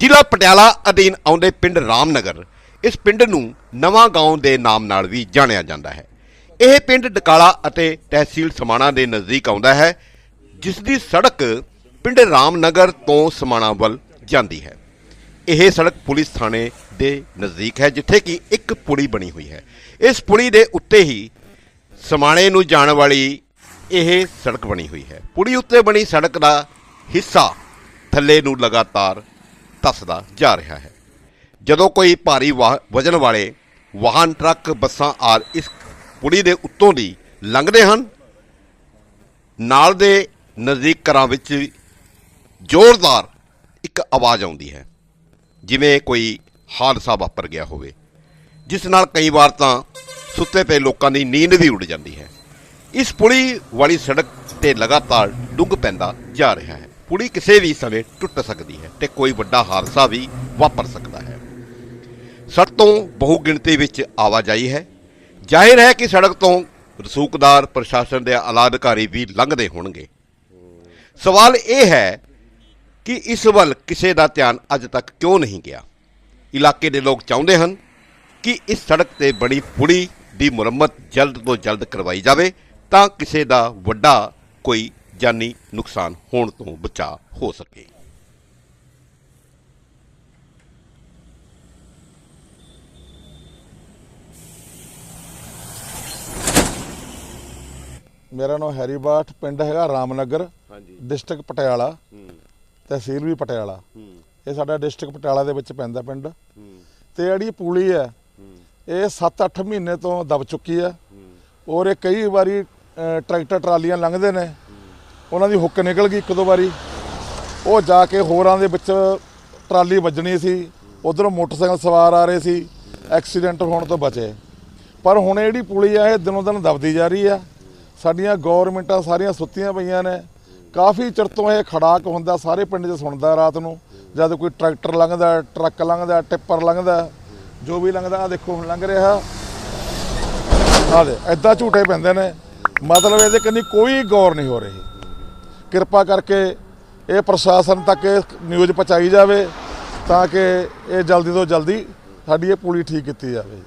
ਜ਼ਿਲ੍ਹਾ ਪਟਿਆਲਾ ਅਧੀਨ ਆਉਂਦੇ ਪਿੰਡ ਰਾਮਨਗਰ, ਇਸ ਪਿੰਡ ਨੂੰ ਨਵਾਂ ਗਾਉਂ ਦੇ ਨਾਮ ਨਾਲ ਵੀ ਜਾਣਿਆ ਜਾਂਦਾ ਹੈ। ਇਹ ਪਿੰਡ ਡਕਾਲਾ ਅਤੇ ਤਹਿਸੀਲ ਸਮਾਣਾ ਦੇ ਨਜ਼ਦੀਕ ਆਉਂਦਾ ਹੈ, ਜਿਸ ਦੀ ਸੜਕ ਪਿੰਡ ਰਾਮਨਗਰ ਤੋਂ ਸਮਾਣਾ ਵੱਲ ਜਾਂਦੀ ਹੈ। ਇਹ ਸੜਕ ਪੁਲਿਸ ਥਾਣੇ ਦੇ ਨਜ਼ਦੀਕ ਹੈ, ਜਿੱਥੇ ਕਿ ਇੱਕ ਪੁਲੀ ਬਣੀ ਹੋਈ ਹੈ। ਇਸ ਪੁਲੀ ਦੇ ਉੱਤੇ ਹੀ ਸਮਾਣੇ ਨੂੰ ਜਾਣ ਵਾਲੀ ਇਹ ਸੜਕ ਬਣੀ ਹੋਈ ਹੈ। ਪੁਲੀ ਉੱਤੇ ਬਣੀ ਸੜਕ ਦਾ ਹਿੱਸਾ ਥੱਲੇ ਨੂੰ ਲਗਾਤਾਰ ਧੱਸਦਾ ਜਾ ਰਿਹਾ ਹੈ। ਜਦੋਂ ਕੋਈ ਭਾਰੀ ਵਾਹ- ਵਜ਼ਨ ਵਾਲੇ ਵਾਹਨ, ਟਰੱਕ, ਬੱਸਾਂ ਆਦਿ ਇਸ ਪੁਲੀ ਦੇ ਉੱਤੋਂ ਦੀ ਲੰਘਦੇ ਹਨ, ਨਾਲ ਦੇ ਨਜ਼ਦੀਕ ਘਰਾਂ ਵਿੱਚ ਜ਼ੋਰਦਾਰ ਇੱਕ ਆਵਾਜ਼ ਆਉਂਦੀ ਹੈ, ਜਿਵੇਂ ਕੋਈ ਹਾਦਸਾ ਵਾਪਰ ਗਿਆ ਹੋਵੇ, ਜਿਸ ਨਾਲ ਕਈ ਵਾਰ ਤਾਂ ਸੁੱਤੇ ਪਏ ਲੋਕਾਂ ਦੀ ਨੀਂਦ ਵੀ ਉੱਡ ਜਾਂਦੀ ਹੈ। ਇਸ ਪੁਲੀ ਵਾਲੀ ਸੜਕ ਤੇ ਲਗਾਤਾਰ ਡੁੱਗ ਪੈਂਦਾ ਜਾ ਰਿਹਾ ਹੈ। ਪੁਲੀ ਕਿਸੇ ਵੀ ਸਮੇਂ ਟੁੱਟ ਸਕਦੀ ਹੈ ਤੇ ਕੋਈ ਵੱਡਾ ਹਾਦਸਾ ਵੀ ਵਾਪਰ ਸਕਦਾ ਹੈ। ਸੜਕ ਤੋਂ ਬਹੁ ਗਿਣਤੀ ਵਿੱਚ ਆਵਾਜਾਈ ਹੈ। ਜ਼ਾਹਿਰ ਹੈ ਕਿ ਸੜਕ ਤੋਂ ਰਸੂਕਦਾਰ ਪ੍ਰਸ਼ਾਸਨ ਦੇ ਆਲਾ ਅਧਿਕਾਰੀ ਵੀ ਲੰਘਦੇ ਹੋਣਗੇ। ਸਵਾਲ ਇਹ ਹੈ ਕਿ ਇਸ ਵੱਲ ਕਿਸੇ ਦਾ ਧਿਆਨ ਅੱਜ ਤੱਕ ਕਿਉਂ ਨਹੀਂ ਗਿਆ? ਇਲਾਕੇ ਦੇ ਲੋਕ ਚਾਹੁੰਦੇ ਹਨ ਕਿ ਇਸ ਸੜਕ ਤੇ ਬਣੀ ਪੁਲੀ ਦੀ ਮੁਰੰਮਤ ਜਲਦ ਤੋਂ ਜਲਦ ਕਰਵਾਈ ਜਾਵੇ ਤਾਂ ਕਿਸੇ ਦਾ ਵੱਡਾ ਕੋਈ ਜਾਨੀ ਨੁਕਸਾਨ ਹੋਣ ਤੋਂ ਬਚਾ ਹੋ ਸਕੇ। ਮੇਰਾ ਨਾਮ ਹੈਰੀ ਬਾਠ ਪਿੰਡ ਹੈਗਾ ਰਾਮਨਗਰ ਹਾਂਜੀ। ਡਿਸਟ੍ਰਿਕਟ ਪਟਿਆਲਾ ਹੂੰ। ਤਹਿਸੀਲ ਵੀ ਪਟਿਆਲਾ। ਹੂੰ। ਇਹ ਸਾਡਾ ਡਿਸਟ੍ਰਿਕਟ ਪਟਿਆਲਾ ਦੇ ਵਿੱਚ ਪੈਂਦਾ ਪਿੰਡ। ਹੂੰ। ਤੇ ਜਿਹੜੀ ਪੁਲੀ ਹੈ ਹੂੰ। ਇਹ 7-8 ਮਹੀਨੇ ਤੋਂ ਦਬ ਚੁੱਕੀ ਹੈ। ਹੂੰ। ਔਰ ਇਹ ਕਈ ਵਾਰੀ ਟਰੈਕਟਰ ਟਰਾਲੀਆਂ ਲੰਘਦੇ ਨੇ। ਉਹਨਾਂ ਦੀ ਹੁੱਕ ਨਿਕਲ ਗਈ ਇੱਕ ਦੋ ਵਾਰੀ। ਉਹ ਜਾ ਕੇ ਹੋਰਾਂ ਦੇ ਵਿੱਚ ਟਰਾਲੀ ਵੱਜਣੀ ਸੀ। ਉਧਰੋਂ ਮੋਟਰਸਾਈਕਲ ਸਵਾਰ ਆ ਰਹੇ ਸੀ। ਐਕਸੀਡੈਂਟ ਹੋਣ ਤੋਂ ਬਚੇ। ਪਰ ਹੁਣ ਜਿਹੜੀ ਪੁਲੀ ਆ, ਇਹ ਦਿਨੋਂ ਦਿਨ ਦਬਦੀ ਜਾ ਰਹੀ ਆ। ਸਾਡੀਆਂ ਗਵਰਨਮੈਂਟਾਂ ਸਾਰੀਆਂ ਸੁੱਤੀਆਂ ਪਈਆਂ ਨੇ। ਕਾਫੀ ਚਿਰ ਤੋਂ ਇਹ ਖੜਾਕ ਹੁੰਦਾ, ਸਾਰੇ ਪਿੰਡ 'ਚ ਸੁਣਦਾ ਰਾਤ ਨੂੰ। ਜਦ ਕੋਈ ਟਰੈਕਟਰ ਲੰਘਦਾ, ਟਰੱਕ ਲੰਘਦਾ, ਟਿੱਪਰ ਲੰਘਦਾ, ਜੋ ਵੀ ਲੰਘਦਾ ਆ ਦੇਖੋ, ਹੁਣ ਲੰਘ ਰਿਹਾ। ਆ ਦੇ ਐਦਾਂ ਝੂਟੇ ਪੈਂਦੇ ਨੇ। ਮਤਲਬ ਇਹਦੇ ਕੰਨੀ ਕੋਈ ਗੌਰ ਨਹੀਂ ਹੋ ਰਹੀ। ਕਿਰਪਾ ਕਰਕੇ ਇਹ ਪ੍ਰਸ਼ਾਸਨ ਤੱਕ ਇਹ ਨਿਊਜ਼ ਪਹੁੰਚਾਈ ਜਾਵੇ ਤਾਂ ਕਿ ਇਹ ਜਲਦੀ ਤੋਂ ਜਲਦੀ ਸਾਡੀ ਇਹ ਪੁਲੀ ਠੀਕ ਕੀਤੀ ਜਾਵੇ।